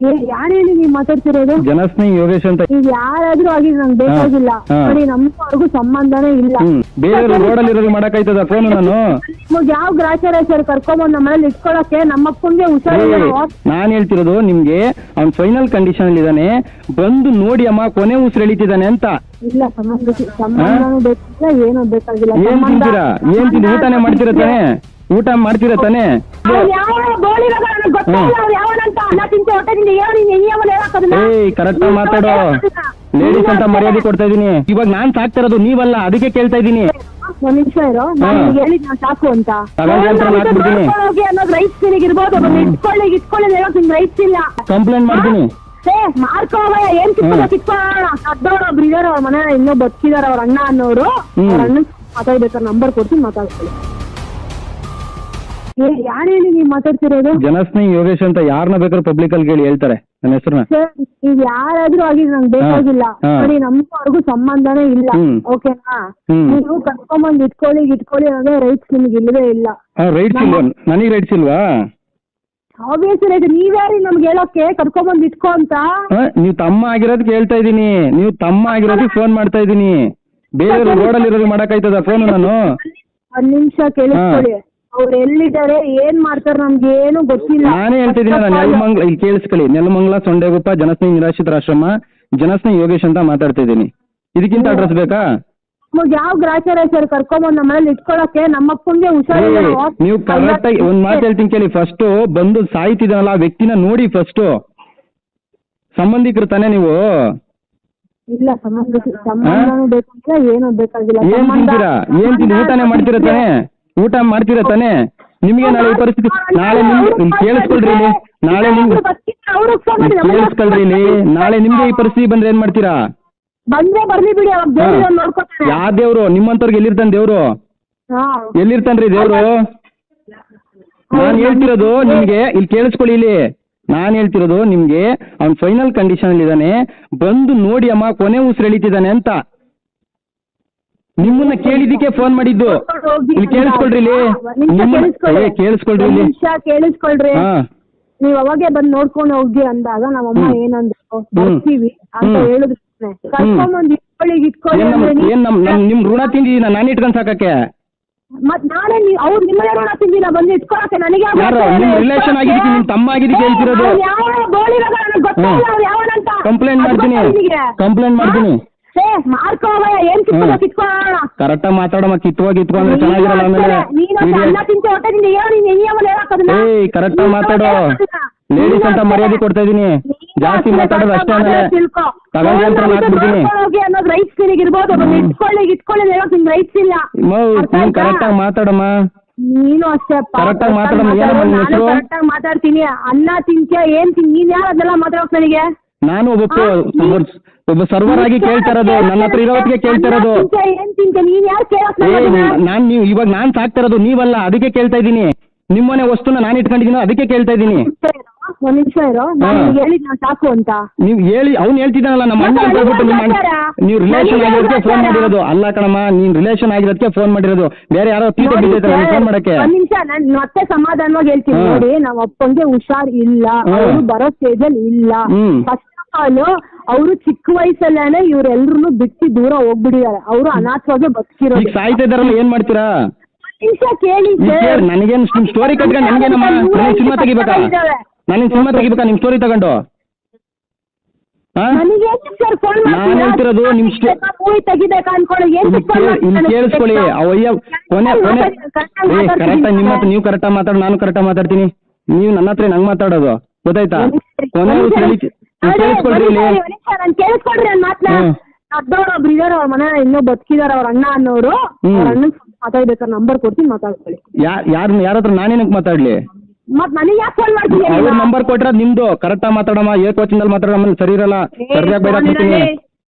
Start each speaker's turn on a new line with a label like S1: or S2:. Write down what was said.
S1: ಯಾರು ಹೇಳಿ ನೀವು ಮಾತಾಡ್ತಿರೋದು?
S2: ಜನಸ್ನೇಹಿ ಯೋಗೇಶ್ ಅಂತ.
S1: ಈಗ ಯಾರಾದ್ರೂ ಆಗಿ ನಂಗೆ ಬೇಕಾಗಿಲ್ಲ.
S2: ಹಾ.
S1: ನೋಡಿ ಸಂಬಂಧನೇ ಇಲ್ಲ.
S2: ಹ್ಮ್ ಬೇರೆ ರೋಡಲ್ಲಿ ಇರೋದು ಮಾಡಕ್ಕಾಯ್ತದ ಫೋನ್ ನಾನು
S1: ನಿಮಗ್ ಯಾವ ಗ್ರಾಚಾರ ಸರ್ ಕರ್ಕೊಂಬಂದ್ ನಮ್ಮ ಮನೇಲಿ ಇಟ್ಕೊಳಕ್ಕೆ ನಮ್ಮ ಅಪ್ಪಂಗೆ ಹುಷಾರಿಲ್ಲ
S2: ನಾನು ಹೇಳ್ತಿರೋದು ನಿಮ್ಗೆ ಅವ್ನ್ ಫೈನಲ್ ಕಂಡೀಷನ್ ಅಲ್ಲಿ ಇದಾನೆ. ಬಂದು ನೋಡಿ ಅಮ್ಮ ಕೊನೆ ಉಸಿರು ಎಳಿತಿದ್ದಾನೆ ಅಂತ.
S1: ಇಲ್ಲ ಸಂಬಂಧ ಸಂಬಂಧನೂ ಬೇಕಾಗಿಲ್ಲ ಏನೂ ಬೇಕಾಗಿಲ್ಲ.
S2: ಏನ್
S1: ಸಂಬಂಧ-
S2: ತಿಂತೀರಾ? ಏನ್ ತಿಂತೀರಿ ಊಟನೇ ಮಾಡ್ತಿರತ್ತಾನೆ ತಾನೆ? ಊಟ ಮಾಡ್ತಿರತ್ತಾನೆ ತಾನೆ?
S1: ಅವ್ನು ಯಾವ ಬೋಳಿರೋದು ನನಗೆ ಗೊತ್ತಿಲ್ಲ ಅವ್ನು ಯಾವನಂತ ಅನ್ನ ತಿಂತೆ ಹೊಟ್ಟೆ ತಿಂದು ಏನೋ ನೀನು ಹೆಂಗೆ ಅವನು ಹೇಳಕ್ಕಾಗಲ್ಲ
S2: ಏಯ್ ಕರೆಕ್ಟ್ ಮಾತಾಡೋ. ಲೇಡೀಸ್ ಅಂತ ಮರ್ಯಾದೆ ಕೊಡ್ತಾ ಇದೀನಿ ಇವಾಗ ನಾನ್ ಸಾಕ್ತಿರೋದು ನೀವಲ್ಲ ಅದಕ್ಕೆ ಕೇಳ್ತಾ ಇದೀನಿ
S1: ಒಂದ್ ನಿಮಿಷ ಇರೋ. ನಾನು
S2: ಹಾ.
S1: ಹೇಳಿದ್ ನಾನು ಸಾಕು ಅಂತ.
S2: ತಗೊಂಡ್ರೆ ಅಂತ ಮಾಡ್ಬಿಡ್ತೀನಿ.
S1: ಹೋಗಿ ಅನ್ನೋದು ರೈಟ್ಸ್ ನಿನಗೆ ಇರ್ಬೋದು. ಅದನ್ನ ಇಟ್ಕೊಳ್ಳಿ ಇಟ್ಕೊಳ್ಳಿ ಹೇಳೋಕ್ ನಿಮ್ಗೆ ರೈಟ್ಸ್ ಇಲ್ಲ.
S2: ಕಂಪ್ಲೇಂಟ್ ಮಾಡ್ತೀನಿ.
S1: ಏ ಮಾಡ್ಕೋವಯ್ಯ ಏನ್ ಕಿತ್ಕೊಳ್ಳೋ ಕಿತ್ಕೊಳ್ಳೋಣ ಅದ್ದವ್ರು ಒಬ್ರು ಇದಾರೆ ಅವ್ರ ಮನೆ ಇನ್ನೂ ಬದುಕಿದಾರೆ ಅವ್ರ ಅಣ್ಣ ಅನ್ನೋರು.
S2: ಹ್ಮ್.
S1: ಅವ್ರ ಅಣ್ಣ ಮಾತಾಡ್ಬೇಕಾದ್ರೆ ನಂಬರ್ ಕೊಡ್ತೀನಿ ಮಾತಾಡ್ಕೊಳ್ಳಿ. ಏ ಯಾರು ಹೇಳಿ ನೀವು ಮಾತಾಡ್ತಿರೋದು?
S2: ಜನಸ್ನೇಹಿ ಯೋಗೇಶ್ ಅಂತ ಯಾರನ್ನ ಬೇಕಾದ್ರೂ ಪಬ್ಲಿಕ್ ಅಲ್ಲಿ ಕೇಳಿ ಹೇಳ್ತಾರೆ ನನ್ನ ಹೆಸರನ್ನ.
S1: ಸರ್ ಈಗ ಯಾರಾದ್ರೂ ಆಗಿ ನಂಗೆ ಬೇಕಾಗಿಲ್ಲ.
S2: ಹಾ.
S1: ನೋಡಿ ನಮ್ಗೂ ಅವ್ರಿಗೂ ಸಂಬಂಧನೇ ಇಲ್ಲ
S2: ಹ್ಮ್.
S1: ಓಕೆನಾ?
S2: ಹ್ಮ್.
S1: ನೀವು ಕರ್ಕೊಂಬಂದ್ ಇಟ್ಕೊಳ್ಳಿ ಇಟ್ಕೊಳ್ಳಿ ಅನ್ನೋದೇ ರೈಟ್ಸ್ ನಿಮ್ಗೆ ಇಲ್ಲವೇ ಇಲ್ಲ.
S2: ರೈಟ್ಸ್ ಇಲ್ವಾ? ನನಗೆ ರೈಟ್ಸ್ ಇಲ್ವಾ?
S1: ಆಬ್ವಿಯಸ್ ರೈಟ್ ನೀವ್ಯಾರಿ ನಮ್ಗೆ ಹೇಳೋಕೆ ಕರ್ಕೊಂಬಂದ್ ಇಟ್ಕೋ ಅಂತ.
S2: ನೀವ್ ನೀವು ತಮ್ಮ ಆಗಿರೋದಕ್ಕೆ ಹೇಳ್ತಾ ಇದ್ದೀನಿ. ನೀವು ತಮ್ಮ ಆಗಿರೋದಕ್ಕೆ ಫೋನ್ ಮಾಡ್ತಾ ಇದ್ದೀನಿ. ಬೇರೆ ರೋಡಲ್ಲಿ ಇರೋದು ಮಾಡಕ್ಕಾಯ್ತದ ಫೋನ್ ನಾನು
S1: ಒಂದ್ ನಿಮಿಷ ಕೇಳಿಸ್ಕೊಳ್ಳಿ. ಅವ್ರು ಎಲ್ಲಿದ್ದಾರೆ ಏನ್ ಮಾಡ್ತಾರೆ ನಮ್ಗೆ ಏನು ಗೊತ್ತಿಲ್ಲ.
S2: ನಾನೇ ಹೇಳ್ತಿದ್ದೀನಿ ನೆಲಮಂಗ್ಲ ಇಲ್ಲಿ ಕೇಳಿಸ್ಕೊಳ್ಳಿ. ನೆಲಮಂಗ್ಲ ಸೊಂಡೆಗುಪ್ಪ ಜನಸ್ನೇಹಿ ನಿರಾಶ್ರಿತರ ಆಶ್ರಮ ಜನಸ್ನೇಹಿ ಯೋಗೇಶ್ ಅಂತ ಮಾತಾಡ್ತಾ ಇದ್ದೀನಿ ಇದಕ್ಕಿಂತ ಅಡ್ರೆಸ್ ಬೇಕಾ?
S1: ನಮಗ್ ಯಾವ ಗ್ರಾಚಾರ ಸರ್ ಕರ್ಕೊಂಬಂದ್ ನಮ್ಮ ಮನೇಲಿ ಇಟ್ಕೊಳಕ್ಕೆ ನಮ್ಮ ಅಪ್ಪಂಗೆ ಹುಷಾರಿಲ್ಲ.
S2: ನೀವು ಕರೆಕ್ಟ್ ಆಗಿ ಒಂದ್ ಮಾತು ಹೇಳ್ತೀನಿ ಕೇಳಿ. ಫಸ್ಟ್ ಬಂದು ಸಾಯ್ತಿದ್ದಾನಲ್ಲ ಆ ವ್ಯಕ್ತಿನ ನೋಡಿ ಫಸ್ಟ್ ಸಂಬಂಧಿಕರು ತಾನೇ ನೀವು?
S1: ಇಲ್ಲ ಸಂಬಂಧ ಸಂಬಂಧನೂ ಬೇಕಾಗಿಲ್ಲ ಏನೂ ಬೇಕಾಗಿಲ್ಲ.
S2: ಏನ್ ತಿಂತೀರಾ? ಏನ್ ತಿಂತೀರಾ? ಊಟನೇ ಮಾಡ್ತೀರಾ ತಾನೇ? ಊಟ ಮಾಡ್ತೀರಾ ತಾನೇ? ನಿಮಗೆ ನಾಳೆ ಈ ಪರಿಸ್ಥಿತಿ ನಾಳೆ ನಿಮ್ಗೆ ಕೇಳಿಸ್ಕೊಳ್ರಿ ಇಲ್ಲಿ. ನಾಳೆ ನಿಮ್ಗೆ ಕೇಳಿಸ್ಕೊಳ್ರಿ ಇಲ್ಲಿ. ನಾಳೆ ನಿಮ್ಗೆ ಈ ಪರಿಸ್ಥಿತಿ ಬಂದ್ರೆ ಏನ್ ಮಾಡ್ತೀರಾ?
S1: ಬಂದ್ರೆ ಬರ್ಲಿ ಬಿಡಿ ಅವಾಗ ದೇವ್ರು ನೋಡ್ಕೊತಾರೆ.
S2: ಯಾವ ದೇವ್ರು? ನಿಮ್ಮಂತವ್ರಿಗೆ ಎಲ್ಲಿರ್ತಾನೆ ದೇವ್ರು?
S1: ಹಾ.
S2: ಎಲ್ಲಿರ್ತಾನ್ರಿ ದೇವ್ರು? ನಾನು ಹೇಳ್ತಿರೋದು ನಿಮ್ಗೆ ಇಲ್ಲಿ ಕೇಳಿಸ್ಕೊಳ್ಳಿ ಇಲ್ಲಿ. ನಾನು ಹೇಳ್ತಿರೋದು ನಿಮ್ಗೆ ಅವ್ನ್ ಫೈನಲ್ ಕಂಡೀಷನ್ ಅಲ್ಲಿ ಇದ್ದಾನೆ ಬಂದು ನೋಡಿ ಅಮ್ಮ ಕೊನೆ ಉಸಿರು ಎಳಿತಿದ್ದಾನೆ ಅಂತ. ನಿಮ್ಮನ್ನ ಕೇಳಿದಕ್ಕೆ ಫೋನ್ ಮಾಡಿದ್ದು. ಇಲ್ಲಿ ಕೇಳಿಸ್ಕೊಳ್ರಿ ಇಲ್ಲಿ. ನಿಮ್ಮನ್ನ ಏ, ಕೇಳಿಸ್ಕೊಳ್ರಿ ಇಲ್ಲಿ.
S1: ನಿಮಿಷ ಕೇಳಿಸ್ಕೊಳ್ರಿ.
S2: ಹಾ.
S1: ನೀವ್ ಅವಾಗೆ ಬಂದ್ ನೋಡ್ಕೊಂಡು ಹೋಗಿ ಅಂದಾಗ ನಮ್ಮಮ್ಮ. ಏನಂದ್ರು ಬರ್ತೀವಿ ಅಂತ. ಹೇಳಿದ್ರು ಕರ್ಕೊಂಬಂದ್ ಇಟ್ಕೊಳ್ಳಿ ಇಟ್ಕೊಳ್ಳಿ
S2: ಏನ್ ನಮ್
S1: ಅಂದ್ರೆ ನೀವ್-
S2: ಏನ್ ನಮ್ ನಮ್ ನಿಮ್ ಋಣ ತಿಂದಿದೀನ ನಾನು ಇಟ್ಕೊಂಡ್ ಸಾಕಕ್ಕೆ.
S1: ಮತ್ ನಾನೇ ನೀವ್ ಅವ್ರು ನಿಮ್ಮನೆ ಋಣ ತಿಂದಿನ ಬಂದು ಇಟ್ಕೊಳಕ್ಕೆ ನನಗೆ
S2: ಯಾರು? ನಿಮ್ ರಿಲೇಷನ್ ಆಗಿದ್ದಕ್ಕೆ ನಿಮ್ ತಮ್ಮ ಆಗಿದ್ದಕ್ಕೆ ಹೇಳ್ತಿರೋದು.
S1: ಯಾವ ಬೋಳಿರೋದು ನನಗೆ ಗೊತ್ತಿಲ್ಲ
S2: ಹ್ಮ್.
S1: ಅವ್ನು ಯಾವನಂತ.
S2: ಕಂಪ್ಲೇಂಟ್
S1: ಅದ್
S2: ಮಾಡ್ತೀನಿ.
S1: ಗೊತ್ತಾ ನಿನಗೆ?
S2: ಕಂಪ್ಲೇಂಟ್ ಮಾಡ್ತೀನಿ.
S1: ಏ ಏನ್ ಕಿತ್ಕೊಳ್ಳೋ
S2: ಕರೆಕ್ಟಾಗಿ ಮಾತಾಡಮ್ಮ ಕಿತ್ಕೊ ಅಂದ್ರೆ ಚೆನ್ನಾಗಿರಲ್ಲ ಆಮೇಲೆ
S1: ನೀನು
S2: ವಿಡಿಯೋ
S1: ಅನ್ನ ತಿಂತೆ ಹೊಟ್ಟೆ ಏನೋ ನೀನು
S2: ಏಯ್ ಕರೆಕ್ಟಾಗಿ ಮಾತಾಡೋ. ಲೇಡೀಸ್ ಅಂತ ಮರ್ಯಾದೆ ಕೊಡ್ತಾ ಇದೀನಿ ಜಾಸ್ತಿ ಮಾತಾಡೋದು ಅಷ್ಟೇ ಆಮೇಲೆ ತಗೊಂಡ್ರೆ ಅಂತ ಹಾಕ್ಬಿಡ್ತೀನಿ
S1: ಅನ್ನೋದು ರೈಟ್ಸ್ ನಿನಗೆ ಇರ್ಬೋದು. ಒಬ್ಬ ಇಟ್ಕೊಳ್ಳಿ ಇಟ್ಕೊಳ್ಳಿ ಹೇಳೋಕ್ ನಿಮ್ಗೆ ರೈಟ್ಸ್ ಇಲ್ಲ. ಅರ್ಥ
S2: ಕರೆಕ್ಟಾಗಿ ಮಾತಾಡಮ್ಮ.
S1: ನೀನು ಅಷ್ಟೇ ಕರೆಕ್ಟಾಗಿ
S2: ಮಾತಾಡಮ್ಮ, ಏನಮ್ಮ. ನಿನ್
S1: ನಾನು? ಮಾತಾಡ್ತೀನಿ. ಅನ್ನ ತಿಂತ್ಯಾ ಏನ್ ತಿನ್ ನೀನ್ ಯಾರು ಅದೆಲ್ಲ ಮಾತಾಡೋಕ್ ನನಗೆ?
S2: ನಾನು ಒಬ್ಬ? ಒಬ್ಬ ಸರ್ವರ್ ಆಗಿ ಕೇಳ್ತಾ ಇರೋದು ನನ್ನ ಹತ್ರ ಇರೋದಕ್ಕೆ ಕೇಳ್ತಾ ಇರೋದು
S1: ಏನ್ ನೀನ್ ಯಾರು ಕೇಳೋಕ್
S2: ಏ
S1: ನನಗೆ?
S2: ನಾನು ನೀವು ಇವಾಗ ನಾನ್ ಸಾಕ್ತಾ ಇರೋದು ನೀವಲ್ಲ ಅದಕ್ಕೆ ಕೇಳ್ತಾ ಇದ್ದೀನಿ. ನಿಮ್ಮನೆ ವಸ್ತುನ ನಾನು ಇಟ್ಕೊಂಡಿದ್ದೀನೋ ಅದಕ್ಕೆ ಕೇಳ್ತಾ ಇದ್ದೀನಿ.
S1: ಒಂದ್ ನಿಮಿಷ ಇರೋ ನಾನು
S2: ಹಾ.
S1: ನಿಮ್ಗೆ ಸಾಕು ಅಂತ.
S2: ನೀವು ಹೇಳಿ ಅವ್ನು ಹೇಳ್ತಿದ್ದಾನಲ್ಲ ನಮ್ಮ ಅಣ್ಣ ಅಂತ ಹೇಳ್ಬಿಟ್ಟು ನಿಮ್ಮ ಅಣ್ಣ ನೀವು ರಿಲೇಷನ್ ಆಗಿರೋದಕ್ಕೆ ಫೋನ್ ಮಾಡಿರೋದು. ಅಲ್ಲ ಕಣಮ್ಮ ನೀನ್ ರಿಲೇಷನ್ ಆಗಿರೋದಕ್ಕೆ ಫೋನ್ ಮಾಡಿರೋದು. ಬೇರೆ ಯಾರೋ ತೀಟ ಬಿದ್ದಿರ್ತಾರೆ ಫೋನ್ ಮಾಡಕ್ಕೆ.
S1: ಒಂದ್ ನಿಮಿಷ ನಾನು ಮತ್ತೆ ಸಮಾಧಾನವಾಗಿ ಹೇಳ್ತೀನಿ.
S2: ಹಾ.
S1: ನೋಡಿ ನಮ್ಮ ಅಪ್ಪಂಗೆ ಹುಷಾರ್ ಇಲ್ಲ.
S2: ಹಾ.
S1: ಅವರು ಬರೋ ಸ್ಟೇಜ್ ಅಲ್ಲಿ ಇಲ್ಲ.
S2: ಹ್ಮ್.
S1: ಫಸ್ಟ್ ಆಲ್ ಅವರು ಚಿಕ್ಕ ವಯಸ್ಸಲ್ಲೇನೆ ಇವ್ರೆಲ್ರು ಬಿಟ್ಟು ದೂರ ಹೋಗ್ಬಿಡಿದಾರೆ ಅವರು ಅನಾಥವಾಗಿ
S2: ಈಗ
S1: ಬದುಕಿರೋದು
S2: ಸಾಯ್ತಾ ಏನ್ ಮಾಡ್ತೀರಾ?
S1: ನಿಮಿಷ ಕೇಳಿ
S2: ಈಗ ನನಗೇನ್ ನಿಮ್ ಸ್ಟೋರಿ ಕಟ್ಕೊಂಡು ನನಗೇನಮ್ಮ? ನನಗೆ ಸಿನಿಮಾ ತೆಗಿಬೇಕಾ? ನನಗೆ ಸಿನಿಮಾ ತೆಗಿಬೇಕಾ? ನಿಮ್ ಸ್ಟೋರಿ ತಗೊಂಡು? ಹಾ?
S1: ನನಗೆ ಸರ್ ಫೋನ್
S2: ನಾನ್ ಹೇಳ್ತಿರೋದು ನಿಮ್ ಸ್ಟೋ-
S1: ಮೂವಿ ತೆಗಿಬೇಕಾ ಅನ್ಕೊಳ್ಳಿ. ಏನ್
S2: ಇಲ್ಲಿ ಕೇಳ್- ಇಲ್ಲಿ ಕೇಳಿಸ್ಕೊಳ್ಳಿ. ಅವಯ್ಯ ಕೊನೆ ಕೊನೆ ಏ ಕರೆಕ್ಟಾಗಿ ನಿಮ್ಮ ಹತ್ರ ನೀವು ಕರೆಕ್ಟಾಗಿ ಮಾತಾಡಿ ನಾನು ಕರೆಕ್ಟ್ ಮಾತಾಡ್ತೀನಿ. ನೀವು ನನ್ನ ಹತ್ರ ನಂಗೆ ಮಾತಾಡೋದು. ಗೊತ್ತಾಯ್ತಾ? ಕೊನೆ ಕೇಳಿಸ್ಕೊಳ್ರಿ
S1: ನನ್ನ ಮಾತನ್ನ. ದೊಡ್ಡವ್ರು ಒಬ್ರು ಇದಾರ ಅವ್ರ ಮನೆ ಇನ್ನೂ ಬದುಕಿದಾರ ಅವ್ರ ಅಣ್ಣ ಅನ್ನೋರು. ಅವ್ರ ಅಣ್ಣನ್ ಮಾತಾಡ್ಬೇಕಾದ್ರೆ ನಂಬರ್ ಕೊಡ್ತೀನಿ ಮಾತಾಡ್ಕೊಳ್ಳಿ.
S2: ಯಾರ್ ಯಾರ ಯಾರ ಹತ್ರ ನಾನೇನಕ್ಕೆ ಮಾತಾಡ್ಲಿ?
S1: ಮತ್ ನನಗೆ ಯಾಕೆ ಫೋನ್ ಮಾಡ್ತೀನಿ
S2: ಅವ್ರ ನಂಬರ್ ಕೊಟ್ರೆ ನಿಮ್ದು. ಕರೆಕ್ಟಾ ಮಾತಾಡಮ್ಮ ಏ ಕೋಚಿಂದಲ್ಲಿ ಮಾತಾಡಮ್ಮ ಸರಿ ಇರಲ್ಲ. ಸರಿಯಾಗಿ ಬೈದಾಕ್ಬಿಡ್ತೀನಿ